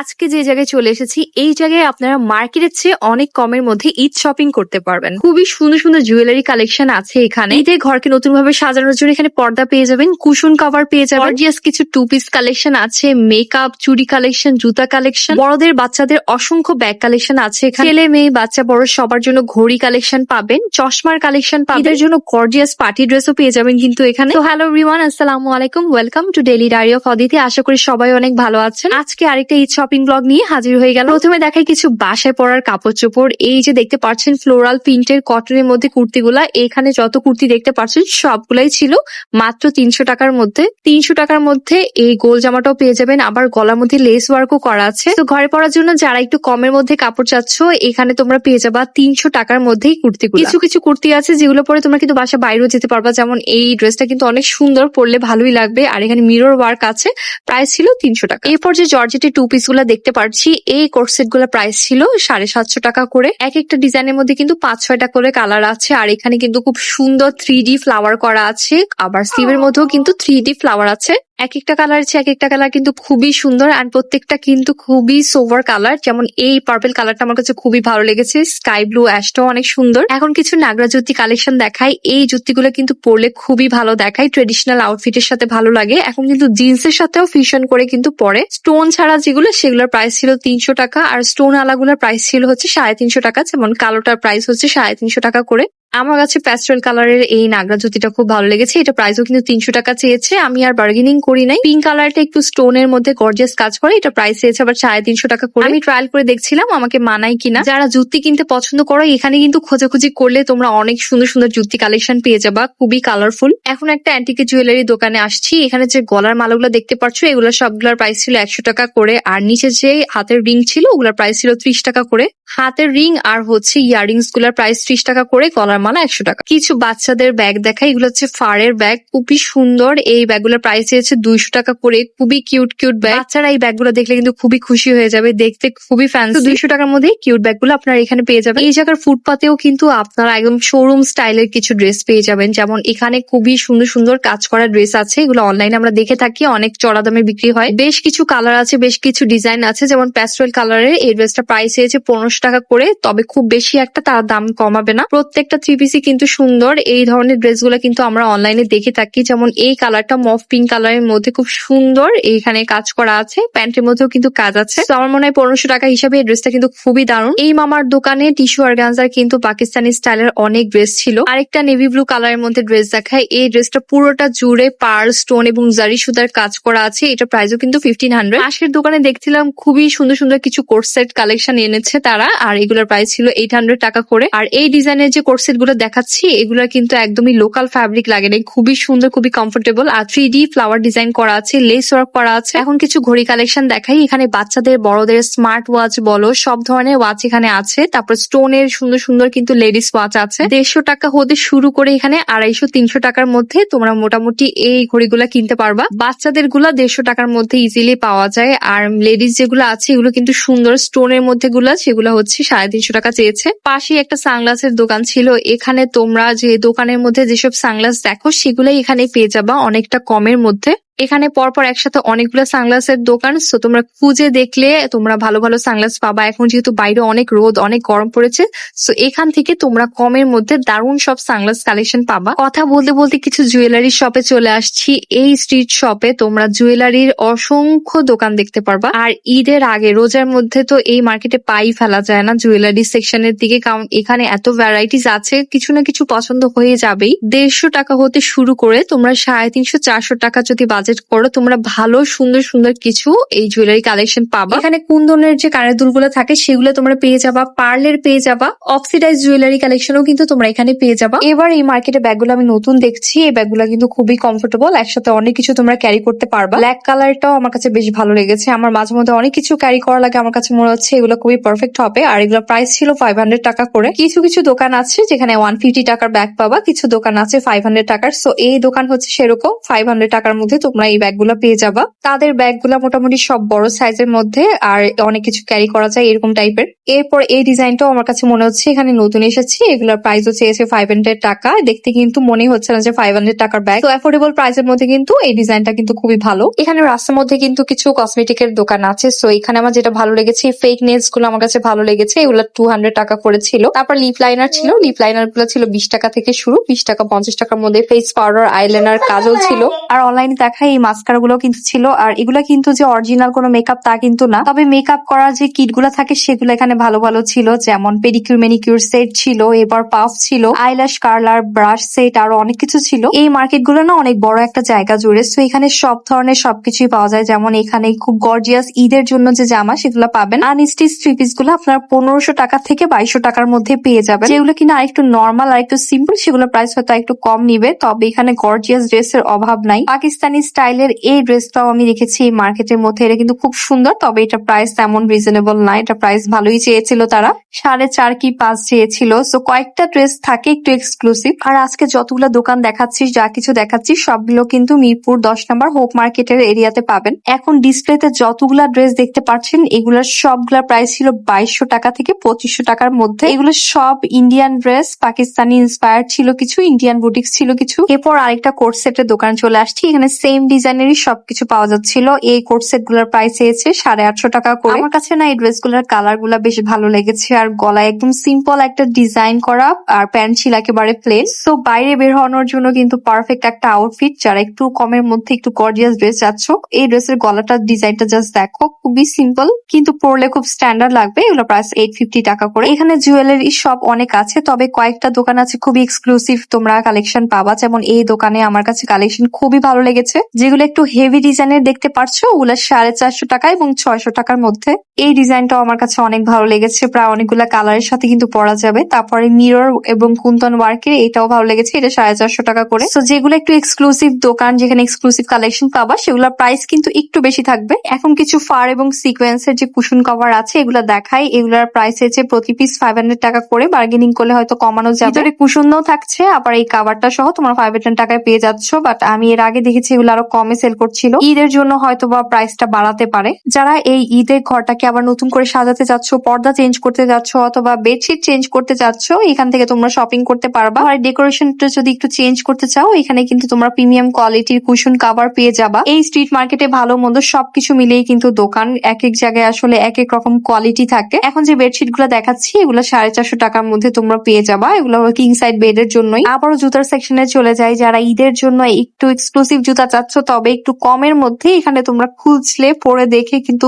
আজকে যে জায়গায় চলে এসেছি এই জায়গায় আপনারা মার্কেটের চেয়ে অনেক কমের মধ্যে ঈদ শপিং করতে পারবেন। খুবই সুন্দর সুন্দর জুয়েলারি কালেকশন আছে এখানে। ঈদের ঘরকে নতুন ভাবে সাজানোর জন্য এখানে পর্দা পেয়ে যাবেন কুশন কভার পেয়ে যাবেন। গর্জিয়াস কিছু টু পিস কালেকশন আছে মেকআপ চুড়ি কালেকশন জুতা কালেকশন বড়দের বাচ্চাদের অসংখ্য ব্যাগ কালেকশন আছে এখানে। ছেলে মেয়ে বাচ্চা বড় সবার জন্য ঘড়ি কালেকশন পাবেন চশমার কালেকশন পাবেন। এদের জন্য গর্জিয়াস পার্টি ড্রেসও পেয়ে যাবেন কিন্তু এখানে। তো হ্যালো এভরিওয়ান আসসালামু আলাইকুম welcome to daily diary of Aditi আশা করি সবাই অনেক ভালো আছেন। আজকে আরেকটা ঈদ শপিং ব্লগ নিয়ে হাজির হয়ে গেল প্রথমে দেখাই কিছু বাসায় পরার কাপড় চোপড় এই যে দেখতে পাচ্ছেন ফ্লোরাল প্রিন্টের কটনের মধ্যে কুর্তিগুলা। এখানে যত কুর্তি দেখতে পাচ্ছেন, সবগুলাই ছিল মাত্র তিনশো টাকার মধ্যে। তিনশো টাকার মধ্যে এই গোল জামাটাও পেয়ে যাবেন। আবার গলার মধ্যে লেস ওয়ার্কও করা আছে। তো ঘরে পরার জন্য যারা একটু কমের মধ্যে কাপড় চাচ্ছ, এখানে তোমরা পেয়ে যাবা তিনশো টাকার মধ্যেই কুর্তি কিছু কিছু কুর্তি আছে যেগুলো পরে তোমরা কিন্তু বাসা বাইরেও যেতে পারবা। যেমন এই ড্রেসটা কিন্তু অনেক সুন্দর পরলে ভালোই লাগবে। আর এখানে মিরর ওয়ার্ক আছে। প্রাইস ছিল তিনশো টাকা। এরপর যে জর্জেটের টু পিস গুলা দেখতে পারছি, এই কোর্সেটগুলা প্রাইস ছিল সাড়ে সাতশো টাকা করে। এক একটা ডিজাইনের মধ্যে কিন্তু পাঁচ ছয়টা করে কালার আছে, আর এখানে কিন্তু খুব সুন্দর থ্রি ফ্লাওয়ার করা আছে। আবার স্লিভের মধ্যেও কিন্তু থ্রি ফ্লাওয়ার আছে। এক একটা কালার আছে এক একটা কালার কিন্তু খুবই সুন্দর আর প্রত্যেকটা কিন্তু খুবই সোভার কালার যেমন এই পার্পল কালারটা আমার কাছে খুবই ভালো লেগেছে। স্কাই ব্লু অ্যাশটাও অনেক সুন্দর। এখন কিছু নাগরা জুতি কালেকশন দেখাই। এই জুতিগুলো কিন্তু পরলে খুবই ভালো দেখায়। ট্রেডিশনাল আউটফিটের সাথে ভালো লাগে। এখন কিন্তু জিন্সের সাথেও ফিউশন করে কিন্তু পরে। স্টোন ছাড়া যেগুলো, সেগুলোর প্রাইস ছিল তিনশো টাকা। আর স্টোন আলাগুলোর প্রাইস ছিল হচ্ছে সাড়ে তিনশো টাকা। যেমন কালোটার প্রাইস হচ্ছে সাড়ে তিনশো টাকা করে। আমার কাছে প্যাস্টেল কালারের এই নাগরা জুতিটা খুব ভালো লেগেছে। এটা প্রাইসও কিন্তু তিনশো টাকা চেয়েছে। আমি আর বার্গেনিং করি নাই। পিঙ্ক কালারটা একটু স্টোনের মধ্যে গর্জিয়াস কাজ করে। এটা প্রাইস চেয়েছে আবার সাড়ে তিনশো টাকা করে। আমি ট্রায়াল করে দেখছিলাম আমাকে মানাই কিনা। যারা জুতি কিনতে পছন্দ করো, এখানে কিন্তু খোঁজাখুঁজি করলে তোমরা অনেক সুন্দর সুন্দর জুতি কালেকশন পেয়ে যাবা। খুবই কালারফুল এখন একটা অ্যান্টিকে জুয়েলারি দোকানে আসছি। এখানে যে গলার মালাগুলো দেখতে পাচ্ছ, এগুলো সবগুলোর প্রাইস ছিল একশো টাকা করে। আর নিচে যে হাতের রিং ছিল, ওগুলোর প্রাইস ছিল ত্রিশ টাকা করে। হাতের রিং আর হচ্ছে ইয়ারিংসগুলার প্রাইস ত্রিশ টাকা করে। গলার মালা একশো টাকা। কিছু বাচ্চাদের ব্যাগ দেখা, এগুলো হচ্ছে ফারের ব্যাগ খুবই সুন্দর। এই ব্যাগ ব্যাগগুলোর প্রাইস হচ্ছে দুইশো টাকা করে। খুবই কিউট কিউট ব্যাগ বাচ্চারা এই ব্যাগগুলো দেখলে কিন্তু খুবই খুশি হয়ে যাবে। দেখতে খুবই ফ্যান্সি দুইশো টাকার মধ্যে কিউট ব্যাগগুলো আপনারা এখানে পেয়ে যাবেন। এই জায়গার ফুটপাতেও কিন্তু আপনারা একদম শোরুম স্টাইলের কিছু ড্রেস পেয়ে যাবেন। যেমন এখানে খুবই সুন্দর সুন্দর কাজ করা ড্রেস আছে। এগুলো অনলাইনে আমরা দেখে থাকি। অনেক চড়া দামে বিক্রি হয়। বেশ কিছু কালার আছে, বেশ কিছু ডিজাইন আছে। যেমন প্যাস্টেল কালারের এই ড্রেসটা প্রাইস হয়েছে পনেরোশো টাকা করে। তবে খুব বেশি একটা তার দাম কমাবে না। প্রত্যেকটা থ্রি কিন্তু সুন্দর। এই ধরনের ড্রেসগুলো কিন্তু আমরা অনলাইনে দেখে থাকি। যেমন এই কালারটা মফ পিঙ্ক কালারের মধ্যে খুব সুন্দর। এইখানে কাজ করা আছে। প্যান্টের মধ্যেও কিন্তু কাজ আছে। তো আমার মনে হয় পনেরোশো টাকা হিসাবে এই ড্রেসটা কিন্তু খুবই দারুণ। এই মামার দোকানে টিস্যু অর্গানজার কিন্তু পাকিস্তানি স্টাইলের অনেক ড্রেস ছিল। আরেকটা নেভি ব্লু কালারের মধ্যে ড্রেস দেখায়। এই ড্রেসটা পুরোটা জুড়ে পার স্টোন এবং জারি সুতার কাজ করা আছে। এটা প্রাইসও কিন্তু ফিফটিন হান্ড্রেড পাশের দোকানে দেখছিলাম খুবই সুন্দর সুন্দর কিছু কোর্সেট কালেকশন এনেছে তারা। আর এগুলোর প্রাইস ছিল এইট হান্ড্রেড টাকা করে। আর এই ডিজাইনের যে কোর্সেট গুলো দেখাচ্ছি, এগুলো কিন্তু একদমই লোকাল ফ্যাব্রিক লাগে নাই, খুবই সুন্দর, খুবই কমফোর্টেবল আর থ্রি ডি ফ্লাওয়ার ডিজাইন করা আছে লেস ওয়ার্ক করা আছে। এখন কিছু ঘড়ি কালেকশন দেখাই, এখানে বাচ্চাদের, বড়দের স্মার্ট ওয়াচ বলো, সব ধরনের ওয়াচ এখানে আছে। তারপর স্টোনের সুন্দর সুন্দর কিন্তু লেডিস ওয়াচ আছে। দেড়শো টাকা হতে শুরু করে এখানে আড়াইশো, তিনশো টাকার মধ্যে তোমরা মোটামুটি এই ঘড়িগুলা কিনতে পারবা। বাচ্চাদেরগুলা দেড়শো টাকার মধ্যে ইজিলি পাওয়া যায়। আর লেডিস যেগুলো আছে, এগুলো কিন্তু সুন্দর স্টোনের মধ্যে গুলা, সেগুলো হচ্ছে সাড়ে তিনশো টাকা চেয়েছে। পাশে একটা সানগ্লাসের দোকান ছিল এখানে তোমরা যে দোকানের মধ্যে যেসব সানগ্লাস দেখো, সেগুলোই এখানে পেয়ে যাবা অনেকটা কমের মধ্যে। এখানে পরপর একসাথে অনেকগুলো সানগ্লাসের দোকান সো তোমরা খুঁজে দেখলে তোমরা ভালো ভালো সানগ্লাস পাবা। এখন যেহেতু বাইরে অনেক রোদ, অনেক গরম পড়েছে সো এখান থেকে তোমরা কমের মধ্যে দারুণ সব সানগ্লাস কালেকশন পাবা। কথা বলতে বলতে কিছু জুয়েলারি শপে চলে আসছি। এই স্ট্রিট শপে তোমরা জুয়েলারির অসংখ্য দোকান দেখতে পারবা। আর ঈদের আগে, রোজার মধ্যে তো এই মার্কেটে পাই ফেলা যায় না জুয়েলারি সেকশনের দিকে, কারণ এখানে এত ভ্যারাইটিস আছে, কিছু না কিছু পছন্দ হয়ে যাবেই। দেড়শো টাকা হতে শুরু করে তোমরা সাড়ে তিনশো, চারশো টাকা যদি বাজেট করো, তোমরা ভালো, সুন্দর সুন্দর কিছু এই জুয়েলারি কালেকশন পাবা। এখানে কোন ধরনের যে কানের দুলগুলো থাকে, সেগুলো তোমরা পেয়ে যাবা। পার্লের পেয়ে যাবা। অক্সিডাইজ জুয়েলারি কালেকশনও কিন্তু তোমরা এখানে পেয়ে যাবা। এবার এই মার্কেটে ব্যাগগুলো আমি নতুন দেখছি। এই ব্যাগগুলো কিন্তু খুবই কমফোর্টেবল একসাথে অনেক কিছু তোমরা ক্যারি করতে পারবা। ব্ল্যাক কালারটাও আমার কাছে বেশ ভালো লেগেছে। আমার মাঝে মধ্যে অনেক কিছু ক্যারি করা লাগে আমার কাছে, মনে হচ্ছে এগুলো খুবই পারফেক্ট হবে। আর এগুলো প্রাইস ছিল ফাইভ হান্ড্রেড টাকা করে। কিছু কিছু দোকান আছে যেখানে ওয়ান ফিফটি টাকার ব্যাগ পাবা, কিছু দোকান আছে ফাইভ হান্ড্রেড টাকার। সো এই দোকান হচ্ছে সেরকম। ফাইভ হান্ড্রেড টাকার মধ্যে তোমরা এই ব্যাগগুলো পেয়ে যাবা। তাদের ব্যাগগুলো মোটামুটি সব বড় সাইজের মধ্যে আর অনেক কিছু ক্যারি করা যায় এরকম টাইপের এরপর এই ডিজাইনটাও আমার কাছে মনে হচ্ছে এখানে নতুন এসেছে। এগুলোর প্রাইসও চেয়েছে ফাইভ হান্ড্রেড টাকা। দেখতে কিন্তু মনে হচ্ছে না যে ফাইভ হান্ড্রেড টাকার ব্যাগ তো অ্যাফোর্ডেবল প্রাইসের মধ্যে কিন্তু এই ডিজাইনটা কিন্তু খুবই ভালো। এখানে রাস্তার মধ্যে কিন্তু কিছু কসমেটিকের দোকান আছে। সো এখানে আমার যেটা ভালো লেগেছে ফেক নেলসগুলো আমার কাছে ভালো লেগেছে। এগুলো টু হান্ড্রেড টাকা করে ছিল। তারপর লিপ লাইনার ছিল। লিপ লাইনারগুলো ছিল বিশ টাকা থেকে শুরু। বিশ টাকা পঞ্চাশ টাকার মধ্যে ফেস পাউডার আইলাইনার কাজল ছিল। আর অনলাইনে দেখা এই মাস্কারা গুলো কিন্তু ছিল। আর এগুলা কিন্তু যে অরিজিনাল কোনো মেকআপ তা কিন্তু না। তবে মেকআপ করার যে কিটগুলা থাকে সেগুলো এখানে ভালো ভালো ছিল। যেমন পেডিকিউর মেনিকিউর সেট ছিল, এবার পাফ ছিল আইল্যাশ কার্লার ব্রাশ সেট আরও অনেক কিছু ছিল। এই মার্কেটগুলো না অনেক বড় একটা জায়গা জুড়ে। তো এখানে সব ধরনের সবকিছুই পাওয়া যায়। যেমন এখানে খুব গর্জিয়াস ঈদের জন্য যে জামা সেগুলো পাবেন। আনস্টিচ থ্রি পিসগুলো আপনার পনেরোশো টাকা থেকে বাইশশো টাকার মধ্যে পেয়ে যাবেন। যেগুলো কিনা আরেকটু নর্মাল আর একটু সিম্পল সেগুলো প্রাইস হয়তো একটু কম নিবে। তবে এখানে গর্জিয়াস ড্রেসের অভাব নাই। পাকিস্তানি স্টাইলের এই ড্রেসটাও আমি রেখেছি এই মার্কেটের মধ্যে। এটা কিন্তু খুব সুন্দর, তবে এটা প্রাইস তেমন রিজনেবল না। এটা প্রাইস ভালোই চেয়েছিল তারা। সাড়ে চার কি পাঁচ চেয়েছিল। সো কয়েকটা ড্রেস থাকে একটু এক্সক্লুসিভ আর আজকে যতগুলো দোকান দেখাচ্ছি, যা কিছু দেখাচ্ছি, সবগুলো কিন্তু মিরপুর দশ নম্বর হোপ মার্কেটের এরিয়াতে পাবেন। এখন ডিসপ্লেতে যতগুলা ড্রেস দেখতে পাচ্ছেন, এগুলোর সবগুলা প্রাইস ছিল বাইশশো টাকা থেকে পঁচিশশো টাকার মধ্যে। এগুলো সব ইন্ডিয়ান ড্রেস পাকিস্তানি ইন্সপায়ার ছিল কিছু ইন্ডিয়ান বুটিক্স ছিল কিছু। এরপর আরেকটা কোর্ট সেটের দোকানে চলে আসছি। এখানে সেম ডিজাইনেরই সবকিছু পাওয়া যাচ্ছিল। এই কোর্ট সেটগুলোর প্রাইস এসেছে সাড়ে আটশো টাকা করে। আমার কাছে না এই ড্রেসগুলোর কালারগুলা বেশ ভালো লেগেছে আর গলায় একদম সিম্পল একটা ডিজাইন করা আর প্যান্ট ছিল একেবারে প্লেন তো বাইরে বের হওয়ানোর জন্য কিন্তু পারফেক্ট একটা আউটফিট যারা একটু কমের মধ্যে একটু গর্জিয়াস ড্রেস যাচ্ছ এই ড্রেসের গলাটার ডিজাইনটা জাস্ট দেখো, খুবই সিম্পল কিন্তু পরলে খুব স্ট্যান্ডার্ড লাগবে। এগুলো প্রাইস এইট ফিফটি টাকা করে। এখানে জুয়েলারি শপ অনেক আছে, তবে কয়েকটা দোকান আছে খুবই এক্সক্লুসিভ তোমরা কালেকশন পাবা। যেমন এই দোকানে আমার কাছে কালেকশন খুবই ভালো লেগেছে। যেগুলো একটু হেভি ডিজাইনের দেখতে পারছ, ওগুলো সাড়ে চারশো টাকা এবং ছয়শো টাকার মধ্যে। এই ডিজাইনটাও আমার কাছে অনেক ভালো লেগেছে, প্রায় অনেকগুলা কালারের সাথে কিন্তু পরা যাবে। তারপরে মিরর এবং কুন্তন ওয়ার্কের এটাও ভালো লেগেছে, এটা সাড়ে চারশো টাকা করে। তো যেগুলো একটু এক্সক্লুসিভ দোকান, যেখানে এক্সক্লুসিভ কালেকশন পাবা, সেগুলোর প্রাইস কিন্তু একটু বেশি থাকবে। এখন কিছু ফার এবং সিকোয়েন্সের যে কুশন কভার আছে, এগুলো দেখাই। এগুলোর প্রাইস হচ্ছে প্রতি পিস ফাইভ হান্ড্রেড টাকা করে। বার্গেনিং করলে হয়তো কমানো যাবে। ভিতরে কুশনও থাকছে, আবার এই কাভারটা সহ তোমার ফাইভ টাকায় পেয়ে যাচ্ছ। বাট আমি এর আগে দেখেছি এগুলো আরও কমে সেল করছিল। ঈদের জন্য হয়তো বা প্রাইসটা বাড়াতে পারে। যারা এই ঈদের ঘরটাকে আবার নতুন করে সাজাতে যাচ্ছ পর্দা চেঞ্জ করতে যাচ্ছ অথবা বেডশিট চেঞ্জ করতে যাচ্ছ এখান থেকে তোমরা শপিং করতে পারবা। আর ডেকোরেশনটা যদি একটু চেঞ্জ করতে চাও, এখানে কিন্তু তোমরা প্রিমিয়াম কোয়ালিটির কুশন কাভার পেয়ে যাবা। এই স্ট্রিট মার্কেটে ভালো মন্দ সবকিছু মিলিয়ে কিন্তু দোকান এক এক জায়গায় আসলে এক এক রকম কোয়ালিটি থাকে। এখন যে বেডশিটগুলো দেখাচ্ছি, এগুলো সাড়ে চারশো টাকার মধ্যে তোমরা পেয়ে যাবা। এগুলো কিং সাইড বেডের জন্যই। আবারও জুতার সেকশনে চলে যাই। যারা ঈদের জন্য একটু এক্সক্লুসিভ জুতা চাচ্ছ তবে একটু কমের মধ্যে এখানে তোমরা খুঁজলে পরে দেখে কিন্তু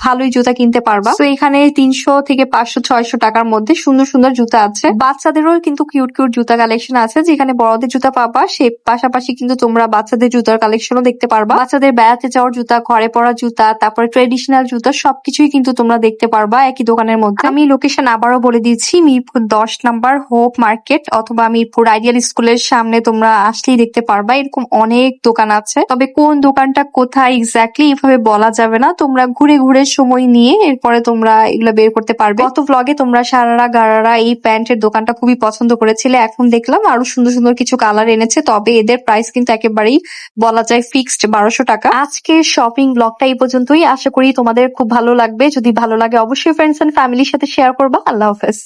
ভালোই জুতা কিনতে পারবা। তো এখানে তিনশো থেকে পাঁচশো, ছয়শো টাকার মধ্যে সুন্দর সুন্দর জুতা আছে। বাচ্চাদেরও কিন্তু কিউট কিউট জুতা কালেকশন আছে। যেখানে বড়দের জুতা পাবা, সে পাশাপাশি কিন্তু তোমরা বাচ্চাদের জুতার কালেকশনও দেখতে পারবা। বাচ্চাদের বেড়াতে যাওয়ার জুতা, ঘরে পড়া জুতা, তারপরে ট্রেডিশনাল জুতা, সবকিছুই কিন্তু তোমরা দেখতে পারবা একই দোকানের মধ্যে। আমি লোকেশন আবারও বলে দিচ্ছি, মিরপুর দশ নাম্বার হোপ মার্কেট অথবা মিরপুর আইডিয়াল স্কুলের সামনে তোমরা আসলেই দেখতে পারবা। এরকম অনেক দোকান আছে। তবে কোন দোকানটা কোথায় এক্স্যাক্টলি এভাবে বলা যাবে না। তোমরা ঘুরে ঘুরে সময় নিয়ে এরপরে তোমরা এগুলো বের করতে পারবে। গত ব্লগে তোমরা সারারা গারারা এই প্যান্টের দোকানটা খুবই পছন্দ করেছিলে। এখন দেখলাম আরও সুন্দর সুন্দর কিছু কালার এনেছে, তবে এদের প্রাইস কিন্তু একেবারেই বলা যায় ফিক্সড বারোশো টাকা। আজকে শপিং ব্লগটা এই পর্যন্তই। আশা করি তোমাদের খুব ভালো লাগবে। যদি ভালো লাগে অবশ্যই ফ্রেন্ডস এন্ড ফ্যামিলির সাথে শেয়ার করবা। আল্লাহ হাফেজ।